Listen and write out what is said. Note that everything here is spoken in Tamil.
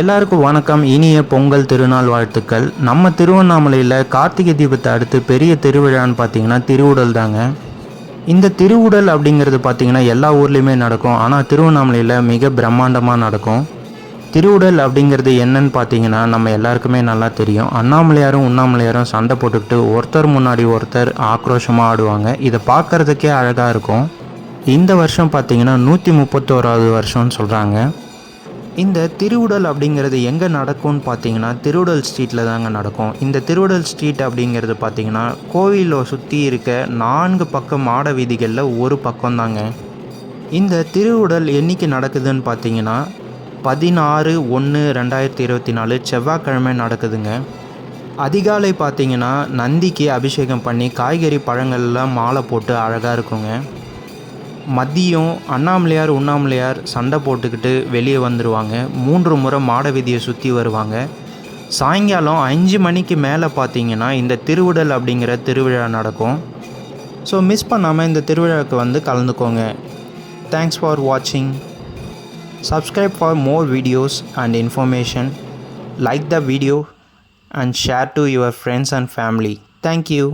எல்லாருக்கும் வணக்கம். இனிய பொங்கல் திருநாள் வாழ்த்துக்கள். நம்ம திருவண்ணாமலையில் கார்த்திகை தீபத்தை அடுத்து பெரிய திருவிழான்னு பார்த்தீங்கன்னா திருவுடல் தாங்க. இந்த திருவுடல் அப்படிங்கிறது பார்த்தீங்கன்னா எல்லா ஊர்லேயுமே நடக்கும். ஆனால் திருவண்ணாமலையில் மிக பிரம்மாண்டமாக நடக்கும். திருவுடல் அப்படிங்கிறது என்னன்னு பார்த்தீங்கன்னா நம்ம எல்லாருக்குமே நல்லா தெரியும். அண்ணாமலையாரும் உண்ணாமலையாரும் சண்டை போட்டுக்கிட்டு ஒருத்தர் முன்னாடி ஒருத்தர் ஆக்ரோஷமாக ஆடுவாங்க. இதை பார்க்கறதுக்கே அழகாக இருக்கும். இந்த வருஷம் பார்த்தீங்கன்னா நூற்றி முப்பத்தோராவது வருஷம்னு சொல்கிறாங்க இந்த திருவுடல் அப்படிங்கிறது எங்கே நடக்கும்னு பார்த்தீங்கன்னா திருவுடல் ஸ்ட்ரீட்டில் தாங்க நடக்கும். இந்த திருவுடல் ஸ்ட்ரீட் அப்படிங்கிறது பார்த்தீங்கன்னா கோவிலை சுற்றி இருக்க நான்கு பக்கம் மாட வீதிகளில் ஒரு பக்கம் தாங்க. இந்த திருவுடல் என்னைக்கு நடக்குதுன்னு பார்த்தீங்கன்னா பதினாறு ஒன்று ரெண்டாயிரத்தி இருபத்தி நாலு செவ்வாய்க்கிழமை நடக்குதுங்க. அதிகாலை பார்த்தீங்கன்னா நந்திக்கு அபிஷேகம் பண்ணி காய்கறி பழங்கள்லாம் மாலை போட்டு அழகாக இருக்குங்க. மதியம் அண்ணாமலையார் உண்ணாமலையார் சண்டை போட்டுக்கிட்டு வெளியே வந்துடுவாங்க மூன்று முறை மாட வீதியை சுற்றி வருவாங்க. சாயங்காலம் அஞ்சு மணிக்கு மேலே பார்த்தீங்கன்னா இந்த திருவிடல் அப்படிங்கிற திருவிழா நடக்கும். ஸோ மிஸ் பண்ணாமல் இந்த திருவிழாவுக்கு வந்து கலந்துக்கோங்க. தேங்க்ஸ் ஃபார் வாட்சிங் subscribe for more videos and information like the video and share to your friends and family thank you